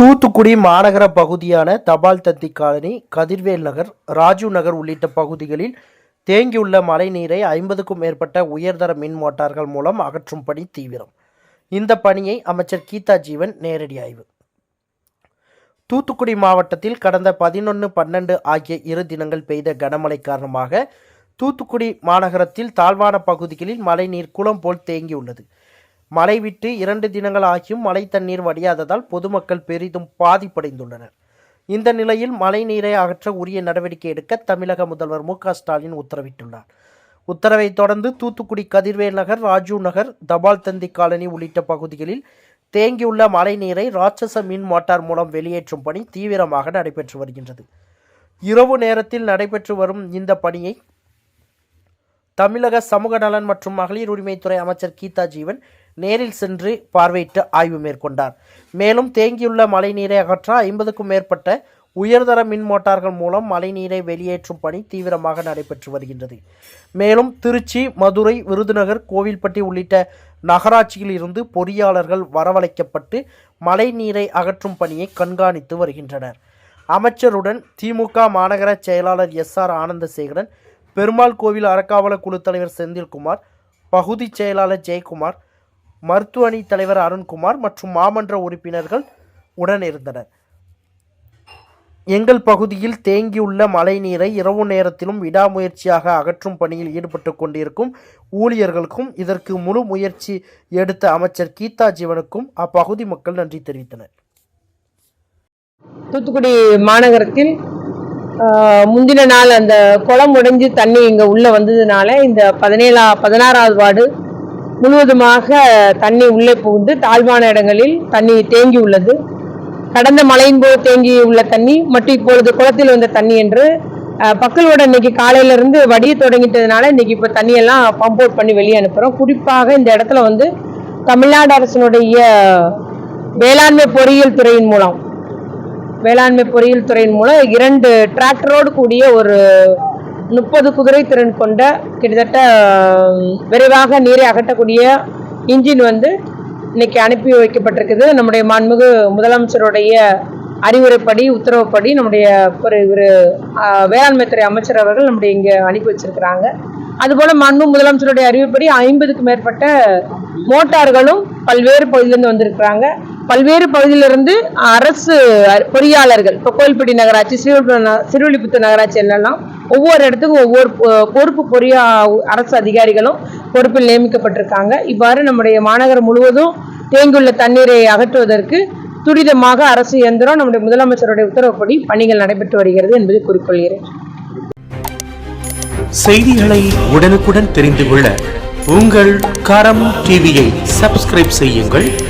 தூத்துக்குடி மாநகர பகுதியான தபால் தந்தி காலனி கதிர்வேல் நகர் ராஜீவ் நகர் உள்ளிட்ட பகுதிகளில் தேங்கியுள்ள மழைநீரை ஐம்பதுக்கும் மேற்பட்ட உயர்தர மின் மோட்டார்கள் மூலம் அகற்றும் பணி தீவிரம். இந்த பணியை அமைச்சர் கீதா ஜீவன் நேரடி ஆய்வு. தூத்துக்குடி மாவட்டத்தில் கடந்த பதினொன்று பன்னெண்டு ஆகிய இரு தினங்கள் பெய்த கனமழை காரணமாக தூத்துக்குடி மாநகரத்தில் தாழ்வான பகுதிகளில் மழைநீர் குளம் போல் தேங்கியுள்ளது. மழை விட்டு இரண்டு தினங்கள் ஆகியும் மழை தண்ணீர் வடியாததால் பொதுமக்கள் பெரிதும் பாதிப்படைந்துள்ளனர். இந்த நிலையில் மழை நீரை அகற்ற உரிய நடவடிக்கை எடுக்க தமிழக முதல்வர் மு க ஸ்டாலின் உத்தரவிட்டுள்ளார். உத்தரவைத் தொடர்ந்து தூத்துக்குடி கதிர்வேல் நகர் ராஜீவ் நகர் தபால் தந்தி காலனி உள்ளிட்ட பகுதிகளில் தேங்கியுள்ள மழை நீரை ராட்சச மின் மோட்டார் மூலம் வெளியேற்றும் பணி தீவிரமாக நடைபெற்று வருகின்றது. இரவு நேரத்தில் நடைபெற்று வரும் இந்த பணியை தமிழக சமூக நலன் மற்றும் மகளிர் உரிமைத்துறை அமைச்சர் கீதா ஜீவன் நேரில் சென்று பார்வையிட்டு ஆய்வு மேற்கொண்டார். மேலும் தேங்கியுள்ள மழைநீரை அகற்ற ஐம்பதுக்கும் மேற்பட்ட உயர்தர மின் மோட்டார்கள் மூலம் மழைநீரை வெளியேற்றும் பணி தீவிரமாக நடைபெற்று வருகின்றது. மேலும் திருச்சி மதுரை விருதுநகர் கோவில்பட்டி உள்ளிட்ட நகராட்சியில் இருந்து பொறியாளர்கள் வரவழைக்கப்பட்டு மழைநீரை அகற்றும் பணியை கண்காணித்து வருகின்றனர். அமைச்சருடன் திமுக மாநகர செயலாளர் எஸ் ஆர் ஆனந்தசேகரன் பெருமாள் கோவில் அறக்காவல குழு தலைவர் செந்தில்குமார் பகுதி செயலாளர் ஜெயக்குமார் மருத்துவ அணி தலைவர் அருண்குமார் மற்றும் மாமன்ற உறுப்பினர்கள் உடன் இருந்தனர். எங்கள் பகுதியில் தேங்கியுள்ள மழைநீரை இரவு நேரத்திலும் விடாமுயற்சியாக அகற்றும் பணியில் ஈடுபட்டு கொண்டிருக்கும் ஊழியர்களுக்கும் இதற்கு முழு முயற்சி எடுத்த அமைச்சர் கீதா ஜீவனுக்கும் அப்பகுதி மக்கள் நன்றி தெரிவித்தனர். தூத்துக்குடி மாநகரத்தில் முந்தின நாள் அந்த குளம் உடைஞ்சு தண்ணி இங்கே உள்ளே வந்ததுனால இந்த பதினேழா பதினாறாவது வார்டு முழுவதுமாக தண்ணி உள்ளே புகுந்து தாழ்வான இடங்களில் தண்ணி தேங்கி உள்ளது. கடந்த மழையின் போது தேங்கி உள்ள தண்ணி மற்றும் இப்பொழுது குளத்தில் வந்த தண்ணி என்று பக்கலோட இன்னைக்கு காலையில இருந்து வடிய தொடங்கிட்டதுனால இன்னைக்கு இப்போ தண்ணியெல்லாம் பம்ப் அவுட் பண்ணி வெளியே அனுப்புகிறோம் குறிப்பாக இந்த இடத்துல வந்து தமிழ்நாடு அரசினுடைய வேளாண்மை பொறியியல் துறையின் மூலம். வேளாண்மை பொறியியல் துறையின் மூலம் இரண்டு டிராக்டரோடு கூடிய ஒரு முப்பது குதிரை திறன் கொண்ட கிட்டத்தட்ட விரைவாக நீரை அகற்றக்கூடிய இன்ஜின் வந்து இன்னைக்கு அனுப்பி வைக்கப்பட்டிருக்குது. நம்முடைய மாண்புமிகு முதலமைச்சருடைய அறிவுரைப்படி உத்தரவுப்படி நம்முடைய ஒரு இவர் வேளாண்மை துறை அமைச்சர் அவர்கள் நம்முடைய இங்கே அனுப்பி வச்சிருக்கிறாங்க. அதுபோல் மாண்பு முதலமைச்சருடைய அறிவுப்படி ஐம்பதுக்கு மேற்பட்ட மோட்டார்களும் பல்வேறு பகுதியிலேருந்து வந்திருக்கிறாங்க. பல்வேறு பகுதியிலிருந்து அரசு பொறியாளர்கள் இப்போ கோயில்பட்டி நகராட்சி ஸ்ரீவில்லிபுத்தூர் ந- நகராட்சி என்னெல்லாம் ஒவ்வொரு இடத்துக்கும் ஒவ்வொரு பொறுப்பு பொறியா அரசு அதிகாரிகளும் பொறுப்பில் நியமிக்கப்பட்டிருக்காங்க. இவ்வாறு நம்முடைய மாநகரம் முழுவதும் தேங்கியுள்ள தண்ணீரை அகற்றுவதற்கு துரிதமாக அரசு இயந்திரம் நம்முடைய முதலமைச்சருடைய உத்தரவுப்படி பணிகள் நடைபெற்று வருகிறது என்பதை குறிக்கொள்கிறேன். செய்திகளை உடனுக்குடன் தெரிந்து கொள்ள உங்கள் கரம் டிவியை சப்ஸ்கிரைப் செய்யுங்கள்.